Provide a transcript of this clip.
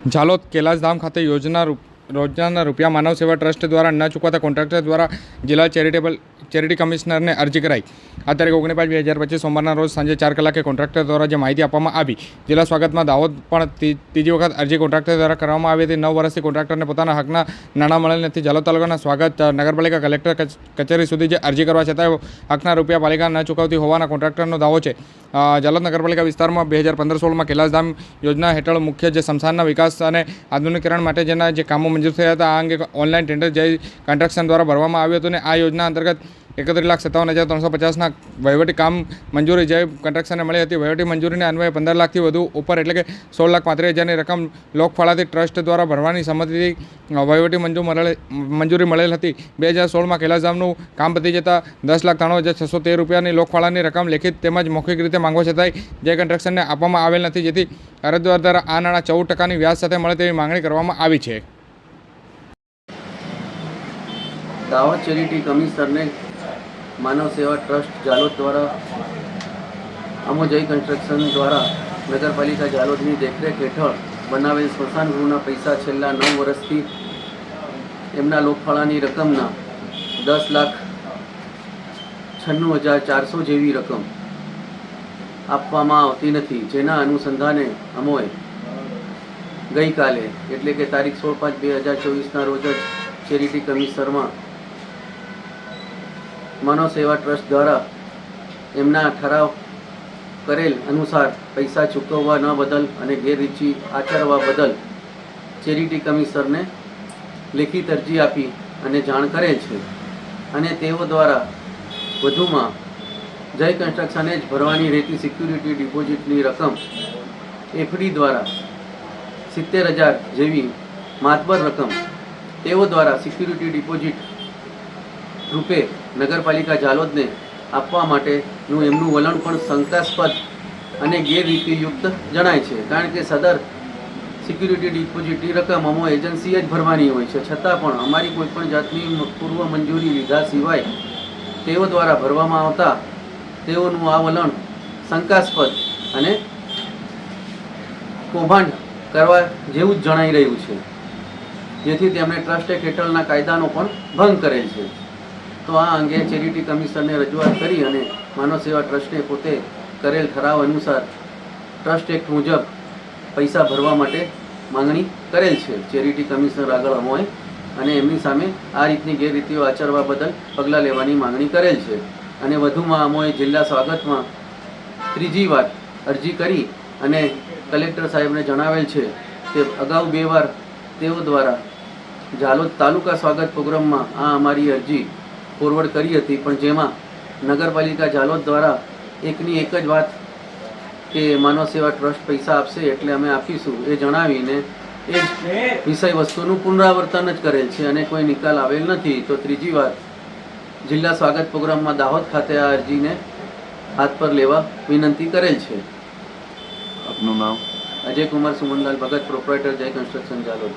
ઝાલોદ કૈલાસધામ ખાતે યોજના રૂપ- રોજના રૂપિયા માનવ સેવા ટ્રસ્ટ દ્વારા ન ચૂકવાતા કોન્ટ્રાક્ટર દ્વારા જિલ્લા ચેરિટેબલ ચેરિટી કમિશનરને અરજી કરાઈ. આ તારીખ ઓગણી પાંચ બે હજાર પચીસ સોમવારના રોજ સાંજે ચાર કલાકે કોન્ટ્રાક્ટર દ્વારા જે માહિતી આપવામાં આવી જિલ્લા સ્વાગતમાં દાવો પણ ત્રીજી વખત અરજી કોન્ટ્રાક્ટર દ્વારા કરવામાં આવી હતી. નવ વર્ષથી કોન્ટ્રાક્ટરને પોતાના હકના નાણાં મળેલ નથી. ઝાલોદ તાલુકાના સ્વાગત નગરપાલિકા કલેક્ટર કચેરી સુધી જે અરજી કરવા છતાં હકના રૂપિયા પાલિકા ન ચૂકવતી હોવાના કોન્ટ્રાક્ટરનો દાવો છે. અ, નગરપાલિકા વિસ્તારમાં બે હજાર પંદર સોળમાં કૈલાસધામ યોજના હેઠળ મુખ્ય જે સંસ્થાનના વિકાસ અને આધુનિકરણ માટે જેના જે કામો મંજૂર થયા હતા. આ અંગે ઓનલાઈન ટેન્ડર જે કન્સ્ટ્રક્શન દ્વારા ભરવામાં આવ્યું હતું અને આ યોજના અંતર્ગત એકત્રીસ લાખ સત્તાવન હજાર ત્રણસો પચાસના વહીવટી કામ મંજૂરી જય કન્સ્ટ્રક્શનને મળી હતી. વહીવટી મંજૂરીને અન્વયે પંદર લાખથી વધુ ઉપર એટલે કે સોળ લાખ પાંત્રીસ હજારની રકમ લોકફાળાથી ટ્રસ્ટ દ્વારા ભરવાની સંમતિથી વહીવટી મંજૂર મળે મંજૂરી મળેલ હતી. બે હજાર સોળમાં કૈલાસધામનું કામ પતી જતાં દસ લાખ ત્રાણું હજાર છસો તેર રૂપિયાની લોકફાળાની રકમ લેખિત તેમજ મૌખિક રીતે માંગવા છતાંય જય કન્સ્ટ્રક્શનને આપવામાં આવેલ નથી. જેથી અરજદાર દ્વારા આ નાણાં ચૌદ ટકાની વ્યાજ સાથે મળે તેવી માંગણી કરવામાં આવી છે. દાહોદ ચેરિટી કમિશનરને માનવ સેવા ટ્રસ્ટ જાલોદ દ્વારા અમોજય કન્સ્ટ્રક્શન દ્વારા નગરપાલિકા જાલોદની દેખરેખ હેઠળ બનાવેલ સ્મશાન ગૃહના પૈસા છેલ્લા નવ વર્ષથી એમના લોકફાળાની રકમના દસ લાખ છન્નું હજાર ચારસો જેવી રકમ આપવામાં આવતી નથી, જેના અનુસંધાને અમોએ ગઈકાલે, એટલે કે તારીખ સોળ પાંચ બે હજાર ચોવીસના રોજ જ ચેરિટી કમિશનરમાં માનવ સેવા ટ્રસ્ટ દ્વારા એમના ઠરાવ કરેલ અનુસાર પૈસા ચૂકવવા ન બદલ અને ગેરરીતિ આચરવા બદલ ચેરિટી કમિશનરને લેખિત અરજી આપી અને જાણ કરેલ છે. અને તેઓ દ્વારા વધુમાં જય કન્સ્ટ્રક્શને જ ભરવાની રહેતી સિક્યુરિટી ડિપોઝિટની રકમ એફડી દ્વારા સિત્તેર હજાર જેવી માતબર રકમ તેઓ દ્વારા સિક્યુરિટી ડિપોઝિટ રૂપે નગરપાલિકા જાલોદને આપવા માટેનું એમનું વલણ પણ શંકાસ્પદ અને ગેરરીતિયુક્ત જણાય છે. કારણ કે સદર સિક્યુરિટી ડિપોઝિટની રકમ અમો એજન્સીએ જ ભરવાની હોય છે. છતાં પણ અમારી કોઈપણ જાતની પૂર્વ મંજૂરી લીધા સિવાય તેઓ દ્વારા ભરવામાં આવતા તેઓનું આ વલણ શંકાસ્પદ અને કૌભાંડ કરવા જેવું જ જણાઈ રહ્યું છે. જેથી તેમણે ટ્રસ્ટ એક્ટ હેઠળના કાયદાનો પણ ભંગ કરેલ છે. તો આ અંગે ચેરિટી કમિશનરને રજૂઆત કરી અને માનવ સેવા ટ્રસ્ટે પોતે કરેલ ઠરાવ અનુસાર ટ્રસ્ટ એક્ટ મુજબ પૈસા ભરવા માટે માંગણી કરેલ છે. ચેરિટી કમિશનર આગળ અમોએ અને એમની સામે આ રીતની ગેરરીતિઓ આચરવા બદલ પગલાં લેવાની માંગણી કરેલ છે. અને વધુમાં અમોએ જિલ્લા સ્વાગતમાં ત્રીજી વાર અરજી કરી અને કલેક્ટર સાહેબને જણાવેલ છે કે અગાઉ બે વાર તેઓ દ્વારા ઝાલોદ તાલુકા સ્વાગત પ્રોગ્રામમાં આ અમારી અરજી ફોરવર્ડ કરી હતી પણ જેમાં નગરપાલિકા ઝાલોદ દ્વારા એકની એક જ વાત કે માનવ સેવા ટ્રસ્ટ પૈસા આપશે એટલે અમે આપીશું એ જણાવીને એ જ વિષય વસ્તુનું પુનરાવર્તન જ કરેલ છે અને કોઈ નિકાલ આવેલ નથી. તો ત્રીજી વાર જિલ્લા સ્વાગત પ્રોગ્રામમાં દાહોદ ખાતે આ અરજીને હાથ પર લેવા વિનંતી કરેલ છે. આપનું નામ? Ajay Kumar Sumanlal Bhagat proprietor Jay construction Jhalod.